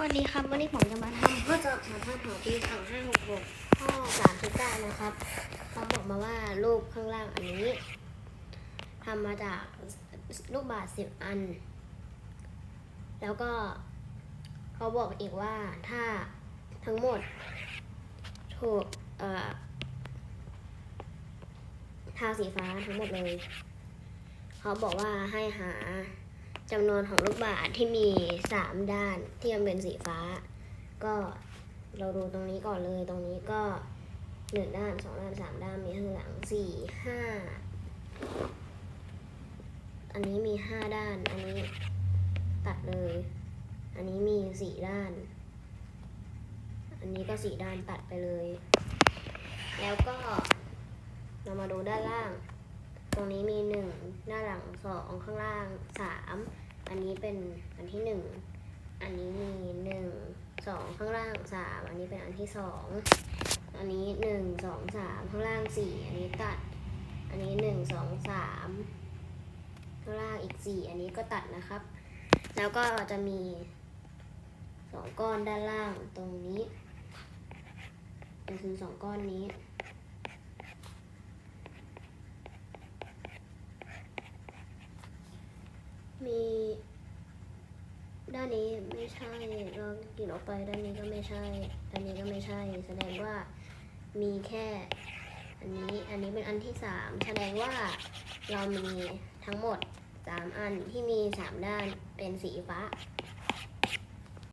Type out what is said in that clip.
วัสดีครับ วันนี้ผมจะมาทำข้อสอบสามพันหอปีสองห้าหกหกข้อสามสิบเก้านะครับเขาบอกมาว่ารูปข้างล่างอันนี้ทำมาจากลูกบาศก์สิบอัน แล้วก็เขาบอกอีกว่าถ้าทั้งหมดถูกเอ่อทาสีฟ้าทั้งหมดเลย เขาบอกว่าให้หา จำนวนของลูกบาศก์ที่มีสามด้านที่มันเป็นสีฟ้า ก็เราดูตรงนี้ก่อนเลยตรงนี้ก็หนึ่งด้านสองด้านสามด้านมีข้างหลังสี่ห้าอันนี้มีห้าด้าน อันนี้ตัดเลย อันนี้มีสี่ด้าน อันนี้ก็สี่ด้านตัดไปเลย แล้วก็เรามาดูด้านล่าง ตรงนี้มีหนึ่งหน้าหลังสองข้างล่างสามอันนี้เป็นอันที่หนึ่งอันนี้มีหนึ่งสองข้างล่างสามอันนี้เป็นอันที่สองอันนี้หนึ่งสองสามข้างล่างสี่อันนี้ตัด อันนี้หนึ่งสองสามข้างล่างอีกสี่อันนี้ก็ตัดนะครับ แล้วก็จะมีสองก้อนด้านล่างตรงนี้ก็คือสองก้อนนี้ มี ด้านนี้ไม่ใช่เรากินออกไปด้านนี้ก็ไม่ใช่ด้านนี้ก็ไม่ใช่ แสดงว่ามีแค่ อันนี้อันนี้เป็นอันที่สามแสดงว่าเรามีทั้งหมดสามอันที่มีสามด้านเป็นสีฟ้า